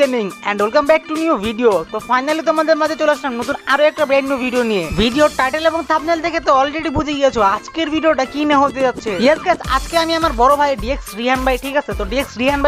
Gaming and back to new video তো মাঝে চলে নতুন আরও একটা ব্র্যান্ড ভিডিও নিয়ে। টাইটেল এবং অলরেডি বুঝে আজকের ভিডিওটা হতে যাচ্ছে। আজকে আমি আমার বড় ভাই ঠিক আছে? তো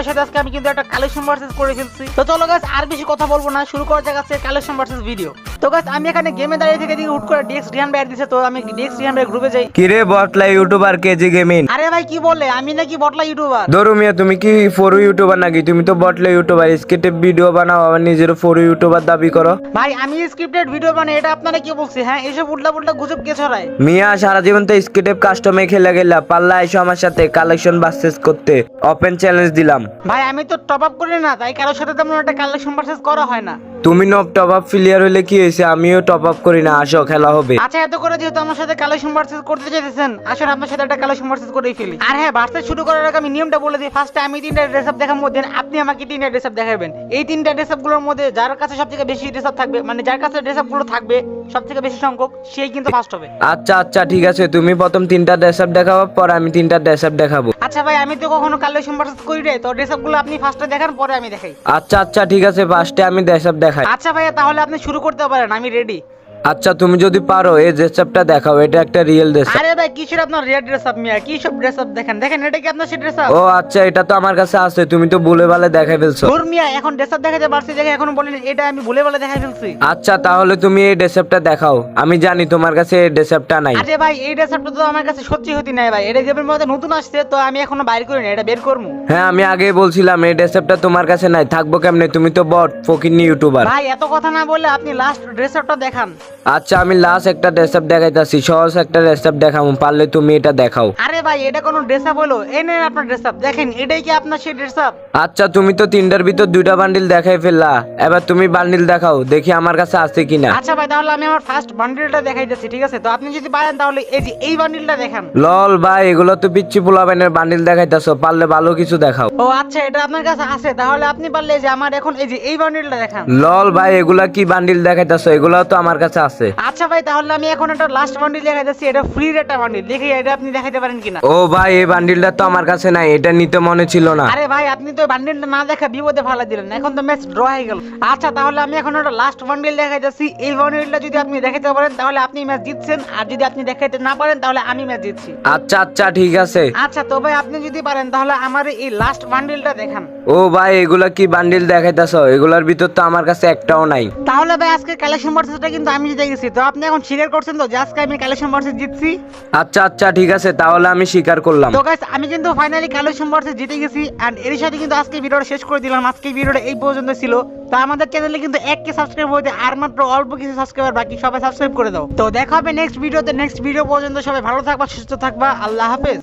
সাথে আজকে আমি কিন্তু একটা কালেকশন করে ফেলছি। তো চলো আর বেশি কথা বলব না, শুরু করা যাক কালেকশন ভিডিও তো গাইস আমি এখানে গেমে দাঁড়িয়ে থেকে দিকে হুট করে ডিএক্স রিহান ভাই দিছে তো আমি ডিএক্স রিহান ভাই গ্রুপে যাই। কিরে বটলা ইউটিউবার কেজি গেমিং আরে ভাই কি বলে? আমি নাকি বটলা ইউটিউবার ধরো মিয়া তুমি কি ফোর ইউটিউবার নাকি? তুমি তো বটলা ইউটিউবার স্কেটে ভিডিও বানাও আবার নিজের ফোর ইউটিউবার দাবি করো। ভাই আমি স্ক্রিপ্টেড ভিডিও বানাই এটা আপনারা কি বলছি? হ্যাঁ এসব উল্টা পুল্টা গুজব কে ছড়ায়? মিয়া সারা জীবন তো স্কেটে কাস্টমে খেলে গেলা পাল্লা এসো আমার সাথে কালেকশন বাসেস করতে। ওপেন চ্যালেঞ্জ দিলাম। ভাই আমি তো টপ আপ করি না তাই কারোর সাথে তেমন একটা কালেকশন পারচেজ করা হয় না। তুমি নব টপ আপ ফিলিয়ার হইলে কি হয়েছে? আমিও টপ আপ করি না আসো খেলা হবে। আচ্ছা এত করে যেহেতু আমার সাথে কালেকশন পারচেজ করতে চাইতেছেন আসলে আপনার সাথে একটা কালেকশন পারচেজ করেই ফেলি। আর হ্যাঁ ভার্সেস শুরু করার আগে আমি নিয়মটা বলে দিই ফার্স্টে আমি তিনটা ড্রেস আপ দেখার মধ্যে আপনি আমাকে তিনটা ড্রেস আপ দেখাবেন। এই তিনটা ড্রেস আপগুলোর মধ্যে যার কাছে সবথেকে বেশি ড্রেস আপ থাকবে মানে যার কাছে ড্রেস আপগুলো থাকবে সবথেকে বেশি সংখ্যক সেই কিন্তু ফার্স্ট হবে। আচ্ছা আচ্ছা ঠিক আছে তুমি প্রথম তিনটা ড্রেস আপ দেখাবো পর আমি তিনটা ড্রেস আপ দেখাবো। আচ্ছা ভাই আমি তো কখনো কালেকশন পারচেজ করি রে তো ড্রেসগুলো আপনি ফার্স্টে দেখান পরে আমি দেখাই। আচ্ছা আচ্ছা ঠিক আছে ফার্স্টে আমি ড্রেস দেখাই। আচ্ছা ভাইয়া তাহলে আপনি শুরু করতে পারেন আমি রেডি আচ্ছা তুমি যদি পারো এই ড্রেস আপটা দেখাও এটা একটা রিয়েল ড্রেস আরে ভাই কিসের আপনার রেড ড্রেস আপ মিয়া? কি সব ড্রেস আপ দেখেন? দেখেন এটা কি আপনার সেই ড্রেস আপ ও আচ্ছা এটা তো আমার কাছে আছে তুমি তো বলে বালে দেখাই ফেলছো। ধুর মিয়া এখন ড্রেস আপ দেখাতে পারছি দেখে এখন বলেন এটা আমি ভুলে বলে দেখাই ফেলছি। আচ্ছা তাহলে তুমি এই ড্রেসআপটা দেখাও আমি জানি তোমার কাছে এই ড্রেসআপটা নাই। আরে ভাই এই ড্রেস আপটা তো আমার কাছে সত্যি হতি নাই ভাই এটা গেমের মধ্যে নতুন আসছে তো আমি এখনও বাইর করি না এটা বের করব হ্যাঁ আমি আগেই বলছিলাম এই ড্রেসআপটা তোমার কাছে নাই থাকব কেমনে? তুমি তো বট ফকিন্নি ইউটিউবার। ভাই এত কথা না বলে আপনি লাস্ট ড্রেস আপটা দেখান। আচ্ছা আমি লাস্ট একটা ড্রেসআপ দেখাইতাছি। সহজ একটা ড্রেসআপ দেখাবো পারলে তুমি এটা দেখাও। আরে ভাই এটা কোনো ড্রেস আপ হলো? এই নেন আপনার ড্রেস আপ দেখেন এটাই কি আপনার সেই ড্রেস আপ আচ্ছা তুমি তো তিনটার ভিতর দুইটা বান্ডিল দেখাই ফেললা। এবার তুমি বান্ডিল দেখাও দেখি আমার কাছে আছে কিনা। আচ্ছা ভাই তাহলে আমি আমার ফার্স্ট বান্ডিলটা দেখাইতেছি ঠিক আছে? তো আপনি যদি পারেন তাহলে এই যে এই বান্ডিলটা দেখান। লল ভাই এগুলো তো পিচ্ছি পোলাবেনের বান্ডিল দেখাইতাছো পারলে ভালো কিছু দেখাও। ও আচ্ছা এটা আপনার কাছে আছে তাহলে আপনি পারলে এই যে আমার এখন এই যে এই বান্ডিলটা দেখান। লল ভাই এগুলা কি বান্ডিল দেখাইতাছো? এগুলাও তো আমার কাছে আছে। আচ্ছা ভাই তাহলে আমি এখন একটা লাস্ট বান্ডিল দেখাইতেছি। এটা একটা বান্ডিল দেখি এটা আপনি দেখাইতে পারেন কিনা। ও ভাই এই বান্ডিলটা তো আমার কাছে নাই। এটা নিতে মনে ছিল না। আরে ভাই আপনি তো বান্ডিলটা না দেখা বিপদে ফালা দিলেন। এখন তো ম্যাচ ড্র হয়ে গেল। আচ্ছা তাহলে আমি এখন একটা লাস্ট বান্ডিল দেখাইতেছি। এই বান্ডিলটা যদি আপনি দেখাতে পারেন তাহলে আপনি ম্যাচ জিতছেন। আর যদি আপনি না পারেন তাহলে আমি ম্যাচ জিতছি। আচ্ছা আচ্ছা ঠিক আছে। আচ্ছা তো ভাই আপনি যদি পারেন তাহলে আমার এই লাস্ট বান্ডিলটা দেখান। ও ভাই এগুলা কি বান্ডিল দেখাইতাছো? এগুলার ভিতর তো আমার কাছে একটাও নাই। তাহলে ভাই আজকে কালেকশন ভার্সেসটা কিন্তু আমি জিতে গেছি। তো আপনি এখন স্বীকার করছেন তো যে আজকে আমি কালেকশন ভার্সেস জিতছি? আচ্ছা আচ্ছা ঠিক আছে তাহলে আমি স্বীকার করলাম। তো গাইস আমি কিন্তু ফাইনালি কালেকশন ভার্সেস জিতে গেছি এন্ড এর সাথে কিন্তু আজকে ভিডিওটা শেষ করে দিলাম। আজকে ভিডিওটা এই পর্যন্ত ছিল। তো আমাদের চ্যানেলে কিন্তু কে সাবস্ক্রাইব হতে আর মাত্র অল্প কিছু সাবস্ক্রাইবার বাকি সবাই সাবস্ক্রাইব করে দাও। তো দেখা হবে নেক্সট ভিডিওতে নেক্সট ভিডিও পর্যন্ত সবাই ভালো থাকবা সুস্থ থাকবা। আল্লাহ হাফেজ।